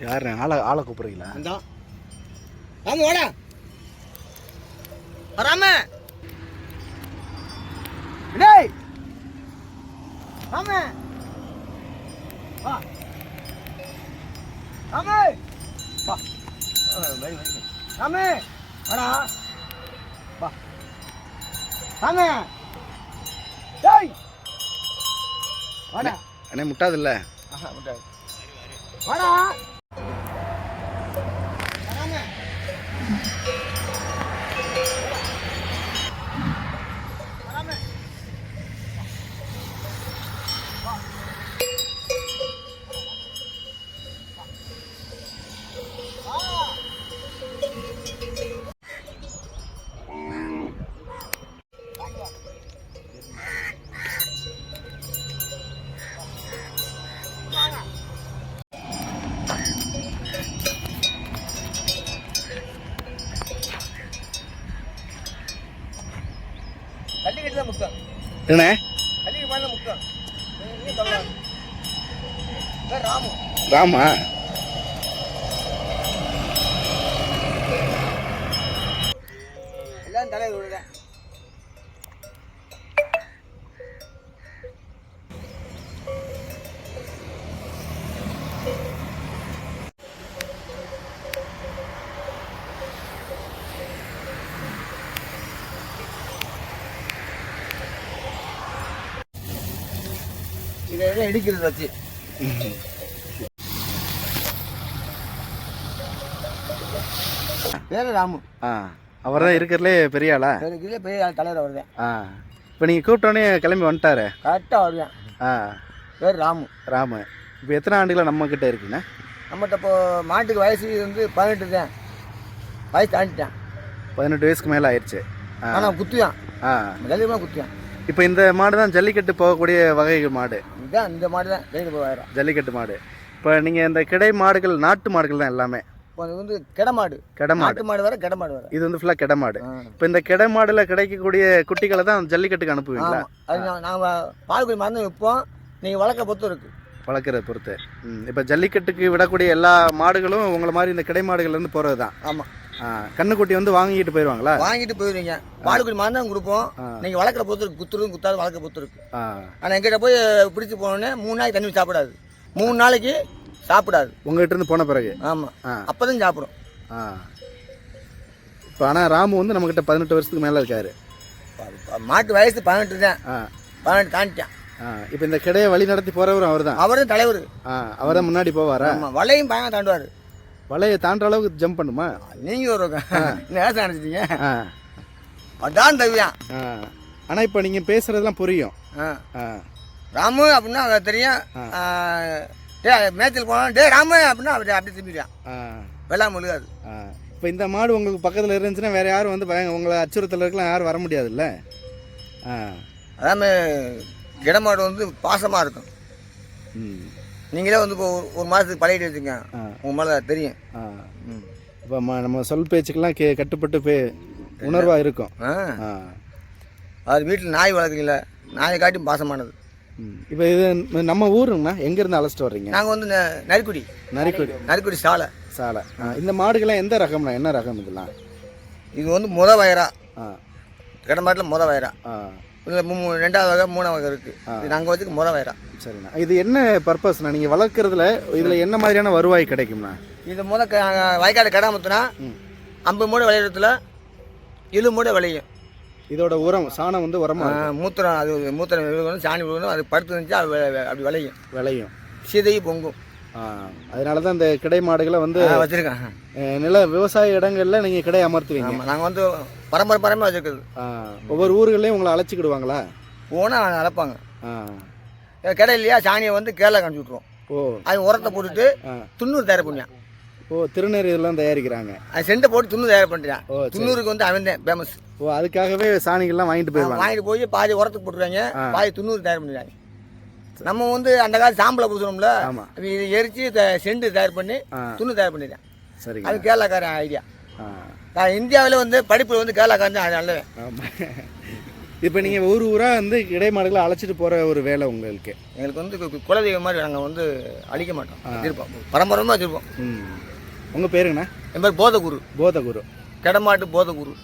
யார் ஆளை ஆளை கூப்பிடுறீங்களா? ராம ஓட ராம டேய் வா. ராம வா. ராம வா. ராம அண்ணே முட்டாதில்ல? ஆஹா விட்டாரு. வாடா. என்ன? ராமா? எல்லாம் தலைவர் விடுதேன் இதை எதை இடிக்கிறது வச்சு. பேரு ராமு. ஆ அவர் தான் இருக்கிறதுலே பெரிய ஆளா? இதுல பெரிய ஆள் தலைவர் வருதேன் ஆ இப்போ நீங்கள் கூப்பிட்டோன்னே கிளம்பி வந்துட்டாரு? கரெக்டாக வருவேன். ஆ. பேர் ராமு. ராமு இப்போ எத்தனை ஆண்டுகளா நம்ம கிட்ட இருக்குண்ணே? நம்மகிட்ட இப்போ மாட்டுக்கு வயசு வந்து பதினெட்டு தான். வயசு தாண்டிட்டேன். பதினெட்டு வயசுக்கு மேலே ஆயிடுச்சு. ஆனால் குத்துவான் ஆ. ஜல்லியமாக குத்துவான் இப்போ இந்த மாடு தான் ஜல்லிக்கட்டு போகக்கூடிய வகை மாடு. இதுதான் இந்த மாடு தான் ஜெயிட்டு போவாயிரம் ஜல்லிக்கட்டு மாடு. இப்போ நீங்கள் இந்த கிடை மாடுகள் நாட்டு மாடுகள் தான் எல்லாமே? இப்போ அது வந்து கிட மாடு. கிட மாடு. நாட்டு மாடு வேற கிட மாடு வேற. இது வந்து ஃபுல்லாக கிட மாடு. ஆ. இப்போ இந்த கிட மாடுல கிடைக்கக்கூடிய குட்டிகளை தான் ஜல்லிக்கட்டுக்கு அனுப்புவீங்களா? அது நாங்கள் பால்குடி மருந்து விற்போம். நீங்கள் வளர்க்க பொறுத்து இருக்கு. வளர்க்குறத பொறுத்து. இப்போ ஜல்லிக்கட்டுக்கு விடக்கூடிய எல்லா மாடுகளும் உங்களை மாதிரி இந்த கிடை மாடுகள்லேருந்து போகிறது தான் ஆமாம் கண்ணுக்குட்டி வந்து வாங்கிட்டு போயிடுவாங்களா வாங்கிட்டு போயிடுவீங்க பால்குடி மருந்து தான் கொடுப்போம். ஆ. நீங்கள் வளர்க்குற பொறுத்து குத்துறதும் குத்தாது வளர்க்க பொறுத்து இருக்கு. ஆ. ஆனால் எங்கிட்ட போய் பிடிச்சி போனோடனே மூணு நாளைக்கு தண்ணி சாப்பிடாது. மூணு நாளைக்கு சாப்பிடாது. உங்ககிட்ட இருந்து போன பிறகு? ஆமாம் ஆ. அப்போ தான் சாப்பிடும் இப்போ ஆனால் ராமு வந்து நம்மக்கிட்ட பதினெட்டு வருஷத்துக்கு மேலே இருக்காரு. மாட்டு வயசு பதினெட்டு தான் பதினெட்டு தாண்டிட்டான் இப்போ இந்த கிடையை வழி நடத்தி போகிறவரும் அவர் தான் அவரும் தலைவர். ஆ அவர் தான் முன்னாடி போவாரா? வலையும் பயங்கரம் தாண்டுவார். வலையை தாண்டுற அளவுக்கு ஜம்ப் பண்ணுமா? நீங்கள் ஒரு நேசம் நினச்சிட்டீங்க ஆ. அதான் தவியான் ஆ. ஆனால் இப்போ நீங்கள் பேசுகிறதெல்லாம் புரியும். ஆ. ஆ. ராமு அப்படின்னா அதை தெரியும். டே மேய்ச்சல் போனோம் டே ராமு அப்படின்னா அப்படி அப்படி திரும்பிடுவான் வெள்ளாம முழுகாது ஆ. இப்போ இந்த மாடு உங்களுக்கு பக்கத்தில் இருந்துச்சுன்னா வேறு யாரும் வந்து பய- உங்களை அச்சுறுத்தல் இருக்கலாம் யாரும் வர முடியாதுல்ல? ஆ. அதாமே இடமாடு வந்து பாசமாக இருக்கும். ம். நீங்களே வந்து இப்போ ஒரு- மாதத்துக்கு பழகிட்டு வச்சுங்க. ஆ. உங்கள் மேலே தெரியும். ஆ. ம். இப்போ நம்ம சொல் பேச்சுக்கெல்லாம் கே கட்டுப்பட்டு பே உணர்வாக இருக்கும். ஆ. ஆ. அது வீட்டில் நாய் வளர்க்குறீங்கள நாயை காட்டி பாசமானது. ம். இப்போ இது நம்ம ஊருங்கண்ணா எங்கேருந்து அழைச்சிட்டு வர்றீங்க? நாங்கள் வந்து நரிக்குடி. நரிக்குடி. நரிக்குடி சாலை. சாலை. ஆ இந்த மாடுகள்லாம் எந்த ரகம்ண்ணா என்ன ரகம் இதெல்லாம்? இது வந்து முத வயரா. ஆ. கிடமாட்டில் முத வயரா. ஆ இதில் மூ ரெண்டாவது வகை மூணாவது வகை இருக்குது இது நாங்கள் வச்சுக்க முத வயரா சரிண்ணா. இது என்ன பர்பஸ்ண்ணா நீங்கள் வளர்க்குறதுல இதில் என்ன மாதிரியான வருவாய் கிடைக்கும்ண்ணா? இது முத வயக்காடு கிடாமத்துனா. ஐம்பது மூடை விளையிறதுல இழு மூடை விளையும். இதோட உரம் சாணம் வந்து உரமா மூத்திரம் அது மூத்திரம் விழுகணும் சாணி விழுகணும் அது படுத்து இருந்துச்சு அது அப்படி விளையும். விளையும். சீதை பொங்கும். அதனால தான் இந்த கிடை மாடுகளை வந்து வச்சிருக்கேன். நில விவசாய இடங்கள்ல நீங்கள் கிடை அமர்த்துவீங்க. நாங்கள் வந்து பரம்பரை பரம்பரை வச்சிருக்குது ஒவ்வொரு ஊர்களையும் உங்களை அழைச்சிக்கிடுவாங்களா? போனால் அளப்பாங்க ஆ. கிடை இல்லையா சாணியை வந்து கேரளா காமிச்சு விட்ருவோம் ஓ. அது உரத்தை போட்டுட்டு துண்ணூறு தயார் பண்ணியான் ஓ திருநெறி இதெல்லாம் தயாரிக்கிறாங்க. அது செண்டை போட்டு துண்ணூறு தயார் சரி. துண்ணூறுக்கு வந்து அவன் தான் ஃபேமஸ் ஓ அதுக்காகவே சாணிகள்லாம் வாங்கிட்டு போயிடுவாங்க. வாங்கிட்டு போய் பாதி உரத்துக்கு போட்டுருவாங்க. பாதி துண்ணூறு தயார் பண்ணிடுறாங்க. நம்ம வந்து அந்த காலத்து சாம்பலை பூசணும்ல இதை எரிச்சு செண்டு தயார் பண்ணி ஆ. துண்ணு தயார் பண்ணிடுறேன் சரிங்க. அது கேரளாக்காரன் ஐடியா இந்தியாவில் வந்து படிப்பில் வந்து கேரளாக்காரன் தான் ஆமாம் இப்போ நீங்கள் ஊர் ஊராக வந்து இடைமாடுகளை அழைச்சிட்டு போகிற ஒரு வேலை உங்களுக்கு. எங்களுக்கு வந்து குலதெய்வம் மாதிரி நாங்கள் வந்து அழிக்க மாட்டோம். வச்சிருப்போம். பரம்பரமாக வச்சிருப்போம். உங்கள் பேருங்கண்ணா என் பேர் போதகுரு. போதகுரு. கெடமாட்டு போதகுரு.